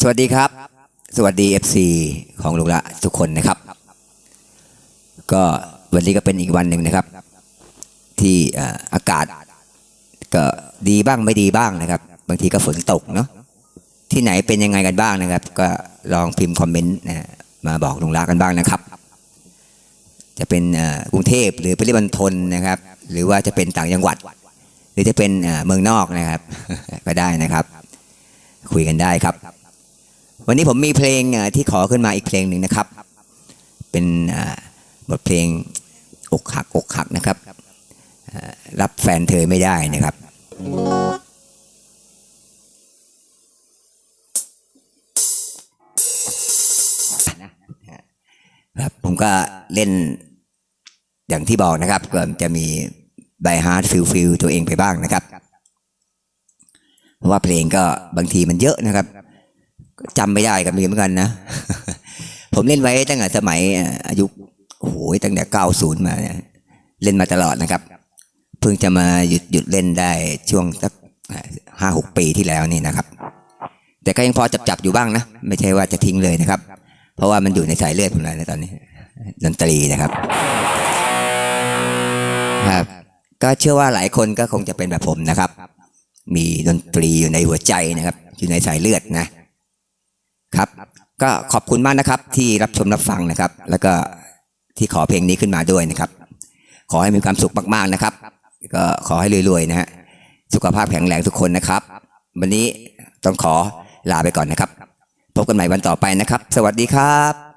สวัสดีครับ สวัสดี FC ของลุงละทุกคนนะครับ ก็วันนี้ก็เป็นอีกวันหนึ่งนะครับ ที่อากาศก็ดีบ้างไม่ดีบ้างนะครับ บางทีก็ฝนตกเนาะที่ไหนเป็นยังไงกันบ้างนะครับ ก็ลองพิมพ์คอมเมนต์นะมาบอกลุงละกันบ้างนะครับ จะเป็นกรุงเทพหรือปริมณฑลนะครับ หรือว่าจะเป็นต่างจังหวัด หรือจะเป็นเมืองนอกนะครับ ก็ได้นะครับ คุยกันได้ครับ วันนี้ผมมีเพลงที่ขอขึ้นมาอีกเพลงหนึ่งนะครับ เป็นบทเพลงอกหักอกหักนะครับ รับแฟนเธอไม่ได้นะครับ ครับผมก็เล่นอย่างที่บอกนะครับก็จะมีไบฮาร์ดฟิลฟิลตัวเองไปบ้างนะครับ เพราะว่าเพลงก็บางทีมันเยอะนะครับ จำไม่ได้กับมีเหมือนกันนะ ผมเล่นไว้ตั้งแต่สมัยอายุโอ้โหตั้งแต่90มาเนี่ยเล่นมาตลอดนะครับ เพิ่งจะมาหยุดหยุดเล่นได้ช่วงสักห้าหกปีที่แล้วนี่นะครับ แต่ก็ยังพอจับจับอยู่บ้างนะ ไม่ใช่ว่าจะทิ้งเลยนะครับ เพราะว่ามันอยู่ในสายเลือดผมเลยนตอนนี้ดนตรีนะครับ ครับ ก็เชื่อว่าหลายคนก็คงจะเป็นแบบผมนะครับ มีดนตรีอยู่ในหัวใจนะครับ อยู่ในสายเลือดนะ ครับ ก็ขอบคุณมากนะครับที่รับชมรับฟังนะครับ แล้วก็ที่ขอเพลงนี้ขึ้นมาด้วยนะครับ ขอให้มีความสุขมากๆนะครับ ก็ขอให้รวยๆนะฮะสุขภาพแข็งแรงทุกคนนะครับ วันนี้ต้องขอลาไปก่อนนะครับ พบกันใหม่วันต่อไปนะครับ สวัสดีครับ